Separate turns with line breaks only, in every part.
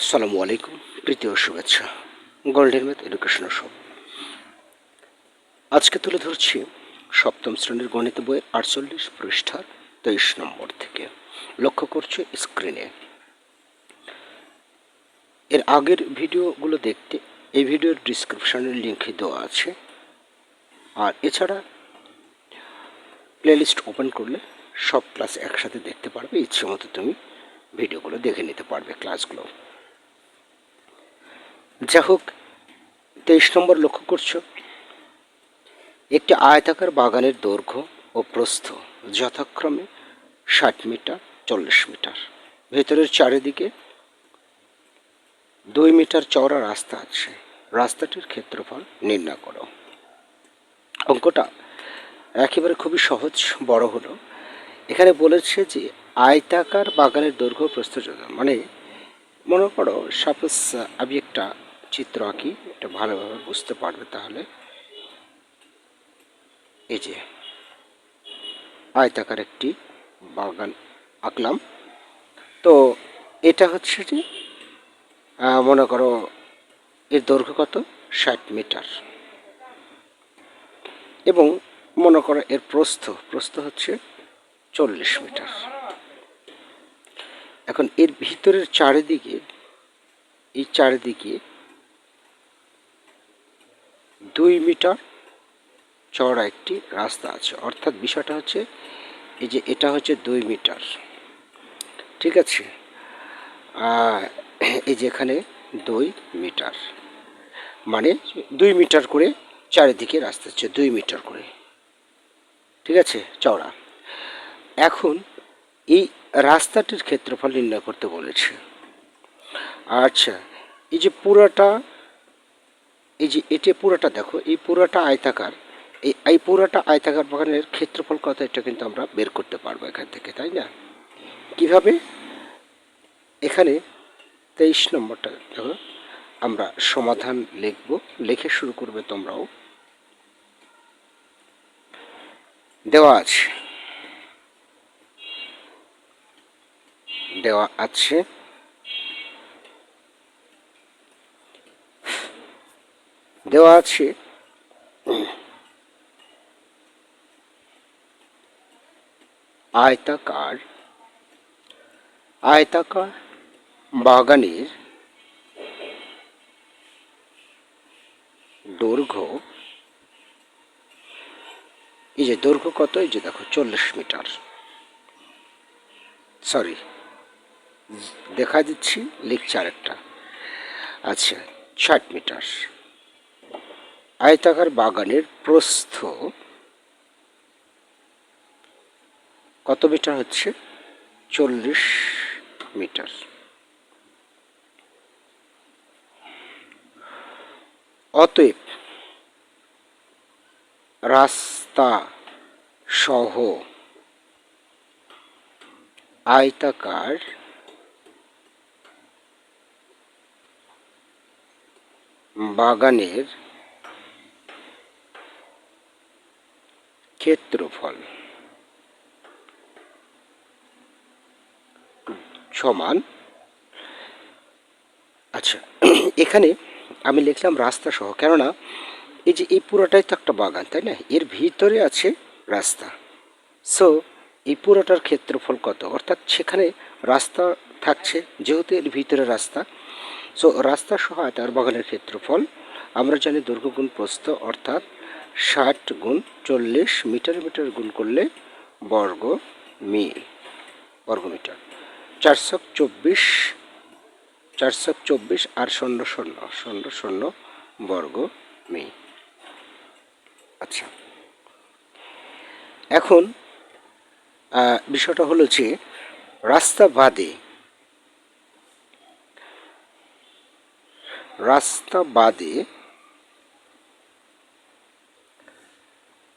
আসসালামু আলাইকুম তৃতীয় শুভেচ্ছা। গোল্ডেন ম্যাথ এডুকেশন শো আজকে তুলে ধরছি সপ্তম শ্রেণির গণিত বইয়ের আটচল্লিশ পৃষ্ঠার তেইশ নম্বর থেকে। লক্ষ্য করছে স্ক্রিনে এর আগের ভিডিওগুলো দেখতে এই ভিডিওর ডিসক্রিপশনের লিঙ্ক দেওয়া আছে। আর এছাড়া প্লেলিস্ট ওপেন করলে সব ক্লাস একসাথে দেখতে পারবে ইচ্ছে মতো তুমি ভিডিওগুলো দেখে নিতে পারবে ক্লাসগুলো যা হোক, তেইশ নম্বর লক্ষ্য করছ? একটি আয়তাকার বাগানের দৈর্ঘ্য ও প্রস্থ যথাক্রমে ষাট মিটার, চল্লিশ মিটার। ভেতরের চারিদিকে দুই মিটার চওড়া রাস্তা আছে। রাস্তাটির ক্ষেত্রফল নির্ণয় করো। অঙ্কটা একেবারে খুবই সহজ, বড় হলো। এখানে বলেছে যে আয়তাকার বাগানের দৈর্ঘ্য প্রস্থ মানে মনে করো সাপোজ আমি একটা চিত্র আঁকি, এটা ভালোভাবে বুঝতে পারবে তাহলে। এই যে, আয়তাকার একটি বাগান আঁকলাম। তো এটা হচ্ছে যে মনে করো এর দৈর্ঘ্য কত? ষাট মিটার। এবং মনে করো এর প্রস্থ প্রস্থ হচ্ছে চল্লিশ মিটার। এখন এর ভিতরের চারিদিকে, এই চারিদিকে দুই মিটার চওড়া একটি রাস্তা আছে। অর্থাৎ বিষয়টা হচ্ছে, এই যে এটা হচ্ছে দুই মিটার। ঠিক আছে? এই যে এখানে দুই মিটার। মানে দুই মিটার করে চারিদিকে রাস্তা হচ্ছে দুই মিটার করে। ঠিক আছে? চওড়া। এখন এই রাস্তাটির ক্ষেত্রফল নির্ণয় করতে বলেছে। আচ্ছা এই যে পুরাটা এই যে এটা পুরোটা দেখো, এই পুরোটা আয়তাকার, এই এই পুরোটা আয়তাকার বাগানের ক্ষেত্রফল কত এটা কিন্তু আমরা বের করতে পারব এখান থেকে, তাই না? কীভাবে? এখানে তেইশ নম্বরটা দেখো, আমরা সমাধান লিখব, লিখে শুরু করবে তোমরাও। দেওয়া আছে। দেওয়া আছে। দেওয়া আছে। আয়তাকার আয়তাকার বাগানের দৈর্ঘ্য, এই যে দৈর্ঘ্য কত? এই যে দেখো, চল্লিশ মিটার। সরি দেখা দিচ্ছি লিখছে আরেকটা আচ্ছা ষাট মিটার। আয়তাকার বাগানের প্রস্থ। কত মিটার হচ্ছে? চল্লিশ মিটার। অতএব রাস্তা সহ আয়তাকার বাগানের ক্ষেত্রফল সমান আচ্ছা এখানে আমি লিখলাম রাস্তা সহ, কেননা এই যে এই পুরোটাই তো একটা বাগান, তাই না? এর ভিতরে আছে রাস্তা। সো এই পুরোটার ক্ষেত্রফল কত? অর্থাৎ সেখানে রাস্তা থাকছে, যেহেতু এর ভিতরে রাস্তা। সো রাস্তা সহ তার বাগানের ক্ষেত্রফল, আমরা জানি দৈর্ঘ্য গুণ প্রস্থ, অর্থাৎ ষাট গুণ চল্লিশ মিটার মিটার গুণ করলে বর্গ মি বর্গমিটার চারশো চব্বিশ চারশো চব্বিশ আর শূন্য শূন্য শূন্য শূন্য বর্গ মি। আচ্ছা। এখন বিষয়টা হলো যে রাস্তা বাদে রাস্তা বাদে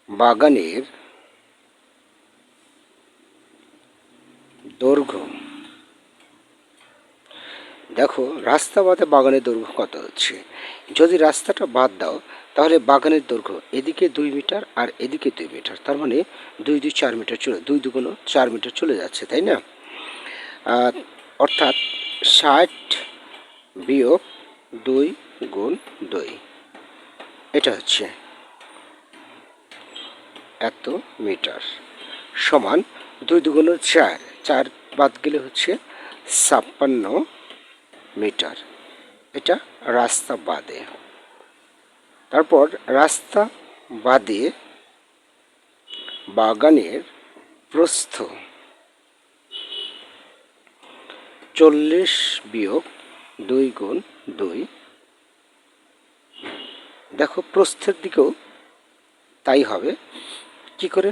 বাগানের দৈর্ঘ্য। দেখো, রাস্তা বাদে বাগানের দৈর্ঘ্য কত হচ্ছে? যদি রাস্তাটা বাদ দাও, তাহলে বাগানের দৈর্ঘ্য এদিকে দুই মিটার আর এদিকে দুই মিটার। তার মানে দুই দুই চার মিটার চলে, দুই দুগুলো চার মিটার চলে যাচ্ছে, তাই না? অর্থাৎ ষাট বিয়োগ দুই গুণ দুই, এটা হচ্ছে এত মিটার। সমান দুই দুগুণ চার চার বাদ গেলে হচ্ছে ছাপ্পান্ন মিটার। এটা রাস্তা বাদে। তারপর রাস্তা বাদে বাগানের প্রস্থ। চল্লিশ বিয়োগ দুই গুণ দুই। দেখো প্রস্থের দিকেও তাই হবে। কি করে?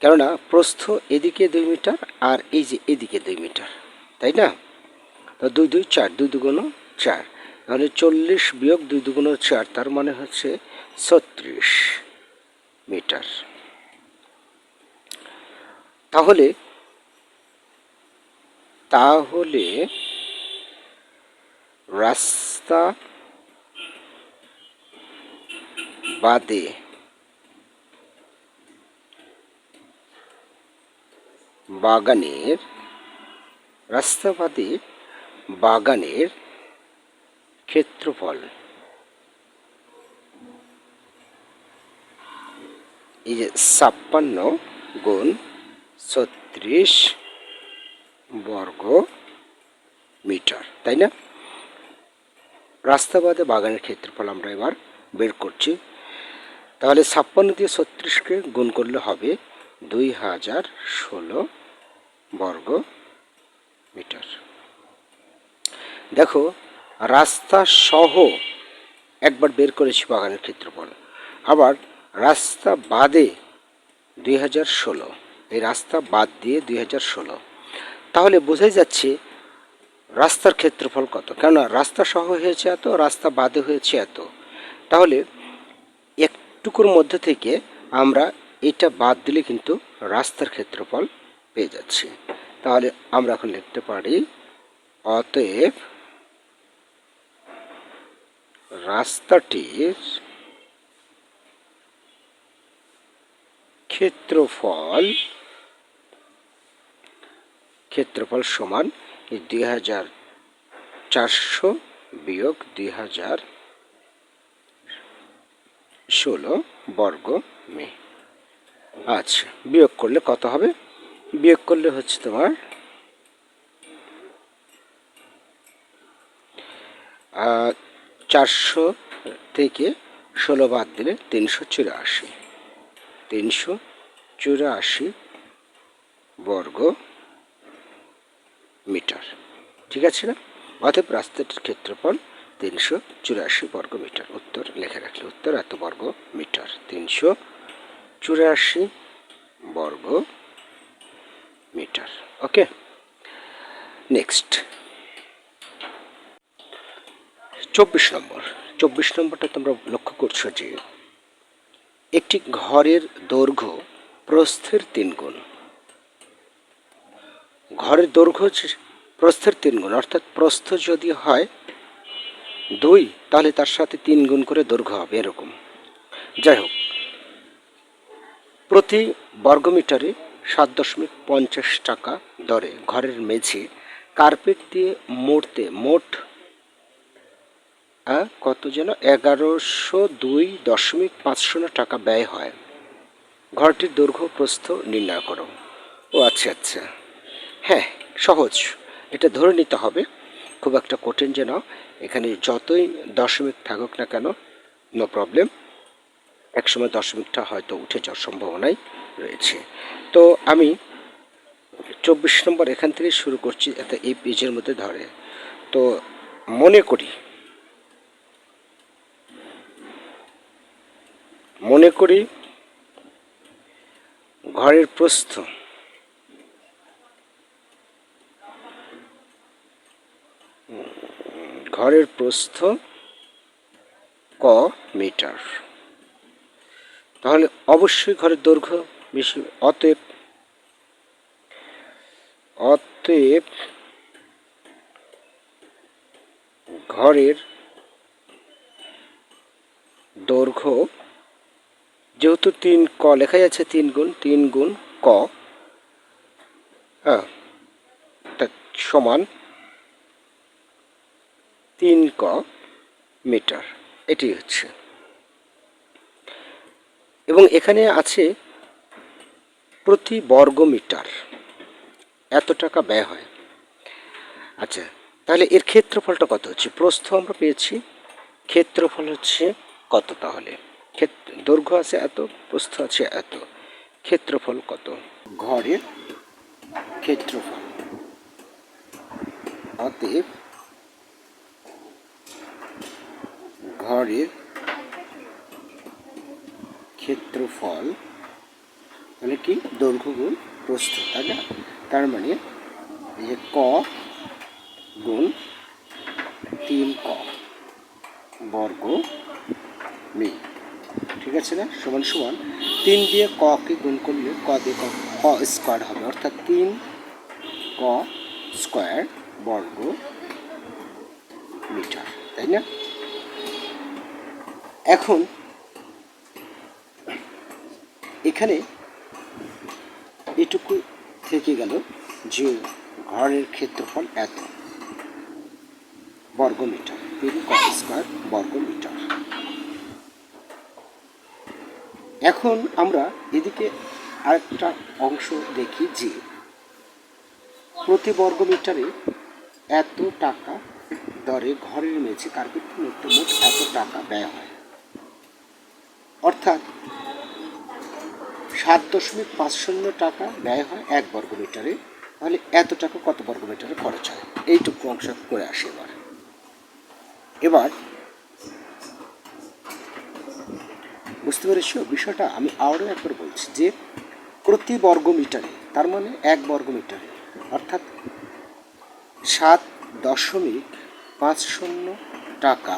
কেননা প্রস্থ এদিকে দুই মিটার আর এই যে এদিকে দুই মিটার, তাই না? তো দুই দুই চার, দুই দুগুণ চার। তাহলে চল্লিশ বিয়োগ দুই দুগুণ চার, তার মানে হচ্ছে ছত্রিশ মিটার। তাহলে তাহলে রাস্তা বাদে বাগানের রাস্তা বাদে বাগানের ক্ষেত্রফল। এই যে ছাপ্পান্ন গুণ ছত্রিশ বর্গ মিটার, তাই না? রাস্তা বাদে বাগানের ক্ষেত্রফল আমরা এবার বের করছি। তাহলে ছাপ্পান্ন দিয়ে ছত্রিশকে গুণ করলে হবে দুই হাজার ষোলো বর্গ মিটার। দেখো, রাস্তা সহ একবার বের করেছি বাগানের ক্ষেত্রফল। আবার রাস্তা বাদে দুই হাজার ষোলো, এই রাস্তা বাদ দিয়ে দুই হাজার ষোলো। তাহলে বোঝাই যাচ্ছে রাস্তার ক্ষেত্রফল কত। কেননা রাস্তা সহ হয়েছে এত, রাস্তা বাদে হয়েছে এত। তাহলে একটুকুর মধ্যে থেকে আমরা এটা বাদ দিলে কিন্তু রাস্তার ক্ষেত্রফল পেয়ে যাচ্ছি। তাহলে আমরা এখন লিখতে পারি, অতএব রাস্তাটির ক্ষেত্রফল ক্ষেত্রফল সমান দুই হাজার চারশো বিয়োগ দুই হাজার ষোলো বর্গ মে। আচ্ছা বিয়োগ করলে কত হবে? বিয়োগ করলে হচ্ছে তোমার চারশো থেকে ষোলো বাদ দিলে তিনশো চুরাশি। তিনশো চুরাশি বর্গ মিটার। ঠিক আছে না? অতএব রাস্তাটির ক্ষেত্রফল তিনশো চুরাশি বর্গ মিটার। উত্তর লেখা রাখলে উত্তর, এত বর্গ মিটার। তিনশো চুরাশি বর্গ মিটার ওকে নেক্সট চব্বিশ নম্বর। চব্বিশ নম্বরটা তোমরা লক্ষ্য করছ যে একটি ঘরের দৈর্ঘ্য প্রস্থের তিন গুণ। ঘরের দৈর্ঘ্য প্রস্থের তিন গুণ, অর্থাৎ প্রস্থ যদি হয় দুই, তাহলে তার সাথে তিন গুণ করে দৈর্ঘ্য হবে এরকম। যাই হোক, প্রতি বর্গমিটারে সাত দশমিক পঞ্চাশ টাকা দরে। ঘরের মেঝে কার্পেট দিয়ে মোড়তে মোট কত যেন? এগারোশো দুই দশমিক পাঁচ শূন্য টাকা ব্যয় হয়। ঘরটির দৈর্ঘ্য প্রস্থ নির্ণয় করো। ও আচ্ছা আচ্ছা। হ্যাঁ সহজ। এটা ধরে নিতে হবে। খুব একটা কঠিন যেন এখানে যতই দশমিক থাকুক না কেন নো প্রবলেম একসময় দশমিকটা হয়তো উঠে যাওয়ার সম্ভাবনাই। রয়েছে। তো আমি চব্বিশ নম্বর এখান থেকে শুরু করছি এটা এই পেজের মধ্যে ধরে। তো মনে করি মনে করি ঘরের প্রস্থ ঘরের প্রস্থ ক মিটার। তাহলে অবশ্যই ঘরের দৈর্ঘ্য অতএব অতএব ঘরের দৈর্ঘ্য যেহেতু তিন ক লেখা যাচ্ছে তিন গুণ তিন গুণ ক। হ্যাঁ সমান তিন ক মিটার। এটি হচ্ছে। এবং এখানে আছে প্রতি বর্গ মিটার এত টাকা ব্যয় হয়? আচ্ছা তাহলে এর ক্ষেত্রফলটা কত হচ্ছে? প্রস্থ আমরা পেয়েছি, ক্ষেত্রফল হচ্ছে কত তাহলে? দৈর্ঘ্য আছে এত, প্রস্থ আছে এত, ক্ষেত্রফল কত? ঘরের ক্ষেত্রফল। অতএব ঘরের ক্ষেত্রফল মানে গুণ প্রস্থ, তাই না? তার মানে যে ক গুণ তিন ক বর্গ মি, ঠিক আছে না? সমান সমান তিন দিয়ে ককে গুণ করলে ক দিয়ে ক ক স্কোয়ার হবে, অর্থাৎ তিন ক স্কোয়ার বর্গ মিটার, তাই না? এখন এখানে এটুকু থেকে গেল যে ঘরের ক্ষেত্রফল এত। বর্গ মিটার তিন ক স্কোয়ার বর্গ মিটার এখন আমরা এদিকে আরেকটা অংশ দেখি যে প্রতি বর্গ মিটারে এত টাকা দরে ঘরের মেঝে কার্পেট মোট এত টাকা ব্যয় হয়। অর্থাৎ সাত দশমিক পাঁচ শূন্য টাকা ব্যয় হয় এক বর্গ মিটারে তাহলে এত টাকা কত বর্গ মিটারে খরচ হয়? এইটুকু অংশ করে আসে এবার। এবার, বুঝতে পেরেছ? বিষয়টা আমি আরও একবার বলছি যে প্রতি বর্গ মিটারে তার মানে এক বর্গ মিটারে অর্থাৎ সাত দশমিক পাঁচ শূন্য টাকা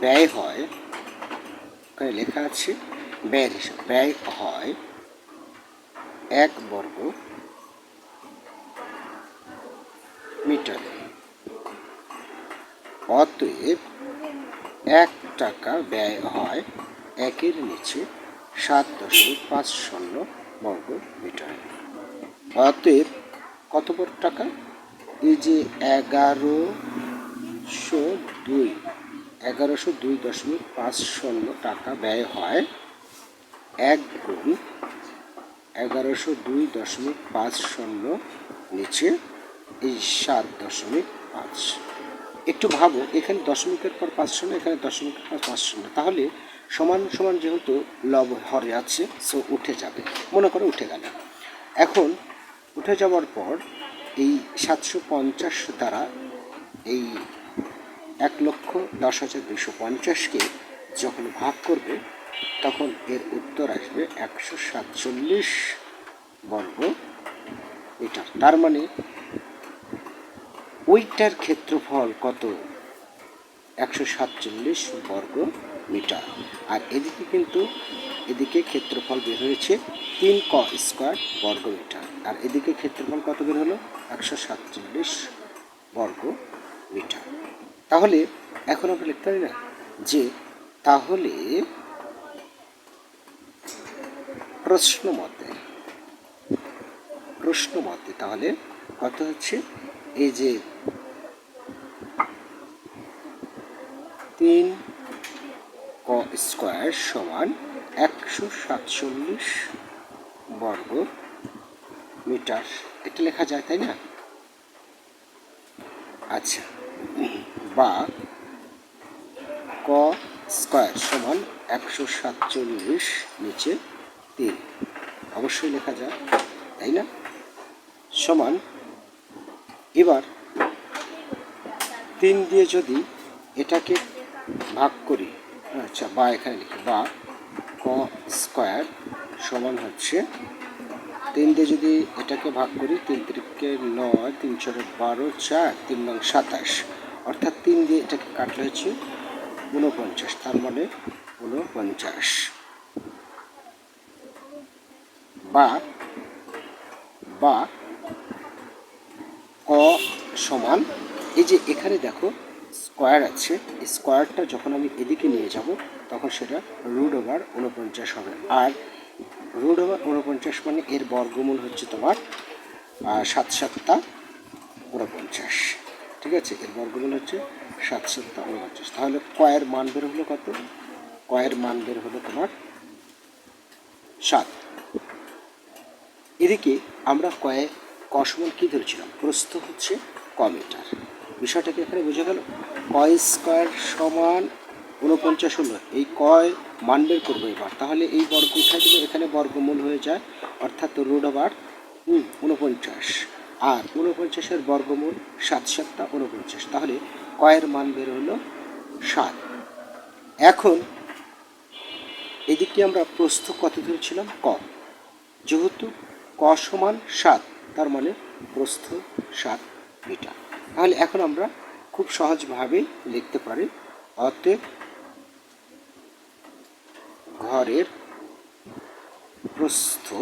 ব্যয় হয় ওখানে লেখা আছে ব্যয়ের হিসাব ব্যয় হয়, এক বর্গ মিটার। অতএব এক টাকা ব্যয় হয় একের নিচে সাত দশমিক পাঁচ শূন্য বর্গ মিটার। অতএব কত বড় টাকা? এই যে এগারোশো দুই। এগারোশো দুই দশমিক পাঁচ শূন্য টাকা ব্যয় হয়। এক গুণ এগারোশো দুই দশমিক পাঁচ শূন্য নিচে এই সাত দশমিক পাঁচ। একটু ভাবো, এখানে দশমিকের পর পাঁচ শূন্য, এখানে দশমিকের পর পাঁচ শূন্য। তাহলে সমান সমান যেহেতু লব হরে আছে সো উঠে যাবে। মনে করো উঠে গেল। এখন উঠে যাওয়ার পর এই সাতশো পঞ্চাশ দ্বারা এই এক লক্ষ দশ হাজার দুশো পঞ্চাশকে যখন ভাগ করবে, তখন এর উত্তর আসবে একশো সাতচল্লিশ বর্গ মিটার। তার মানে ওইটার ক্ষেত্রফল কত? একশো সাতচল্লিশ বর্গ মিটার। আর এদিকে কিন্তু, এদিকে ক্ষেত্রফল বের হয়েছে তিন ক স্কোয়ার বর্গ মিটার। আর এদিকে ক্ষেত্রফল কত বের হলো? একশো সাতচল্লিশ বর্গ মিটার। তাহলে এখন আমরা লিখতে পারি না? যে তাহলে প্রশ্ন মতে প্রশ্ন মতে তাহলে কত হচ্ছে এই যে তিন ক স্কোয়ার সমান একশো সাতচল্লিশ বর্গ মিটার। এটা লেখা যায়, তাই না? আচ্ছা। বা ক স্কোয়ার সমান একশো সাতচল্লিশ নিচে তিন। অবশ্যই লেখা যায়, তাই না? সমান, এবার তিন দিয়ে যদি এটাকে ভাগ করি আচ্ছা বা এখানে লিখি, বা ক স্কোয়ার সমান হচ্ছে তিন দিয়ে যদি এটাকে ভাগ করি, তিন তিরিকে নয়, তিন ছড়ে বারো, চার, তিন নং সাতাশ। অর্থাৎ তিন দিয়ে এটাকে কাটলে হচ্ছে ঊনপঞ্চাশ, তার মানে ঊনপঞ্চাশ। বা বা ক সমান, এই যে এখানে দেখো স্কোয়ার আছে স্কোয়ারটা যখন আমি এদিকে নিয়ে যাব, তখন সেটা রুট ওভার উনপঞ্চাশ হবে। আর রুট ওভার উনপঞ্চাশ মানে এর বর্গমূল হচ্ছে তোমার সাত সাতটা উনপঞ্চাশ ঠিক আছে? এর বর্গমূল হচ্ছে সাত সপ্তাহ উনপঞ্চাশ। তাহলে কয়ের মান বের হলো কত? কয়ের মান বের হলো তোমার সাত। এদিকে আমরা কয়ে কসমান কী ধরেছিলাম? প্রস্থ হচ্ছে ক মিটার। বিষয়টাকে এখানে বোঝা গেল? কয় স্কোয়ার সমান উনপঞ্চাশ হলো। এই কয় মান বের করব এবার। তাহলে এই বর্গ দিলে এখানে বর্গমূল হয়ে যায় অর্থাৎ রুট আবার হুম, উনপঞ্চাশ। আর উনপঞ্চাশের বর্গমূল সাত সাতটা উনপঞ্চাশ তাহলে কয়ের মান বের হলো সাত। এখন এদিকে আমরা প্রস্থ কত ধরেছিলাম? ক। যেহেতু ক সমান সাত, তার মানে প্রস্থ সাত মিটার। তাহলে এখন আমরা খুব সহজভাবেই লিখতে পারি, অতএব ঘরের প্রস্থ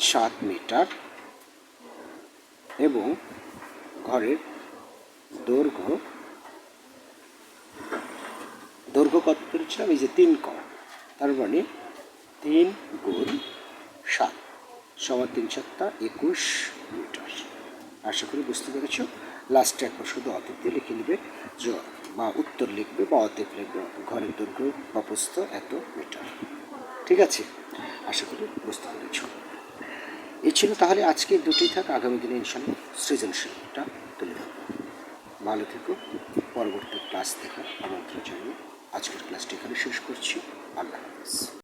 সাত মিটার এবং ঘরের দৈর্ঘ্য দৈর্ঘ্য কত করেছিলাম এই যে তিন ক তার মানে তিন গুণ সাত সমান তিন সাতটা একুশ মিটার। আশা করি বুঝতে পেরেছ? লাস্টে একবার শুধু অতীত দিয়ে লিখে নেবে বা উত্তর লিখবে বা অতীত লিখবে, ঘরের দৈর্ঘ্য বা এত মিটার। ঠিক আছে? আশা করি বুঝতে পেরেছ। এই ছিল তাহলে আজকে দুটি থাক, আগামী দিনে ইনশাল্লাহ সৃজনশীলটা তুলে ধরবো। ভালো থেকো, পরবর্তী ক্লাস দেখার আমন্ত্রণ জানিয়ে আজকের ক্লাসটি এখানে শেষ করছি। আল্লাহ হাফিজ।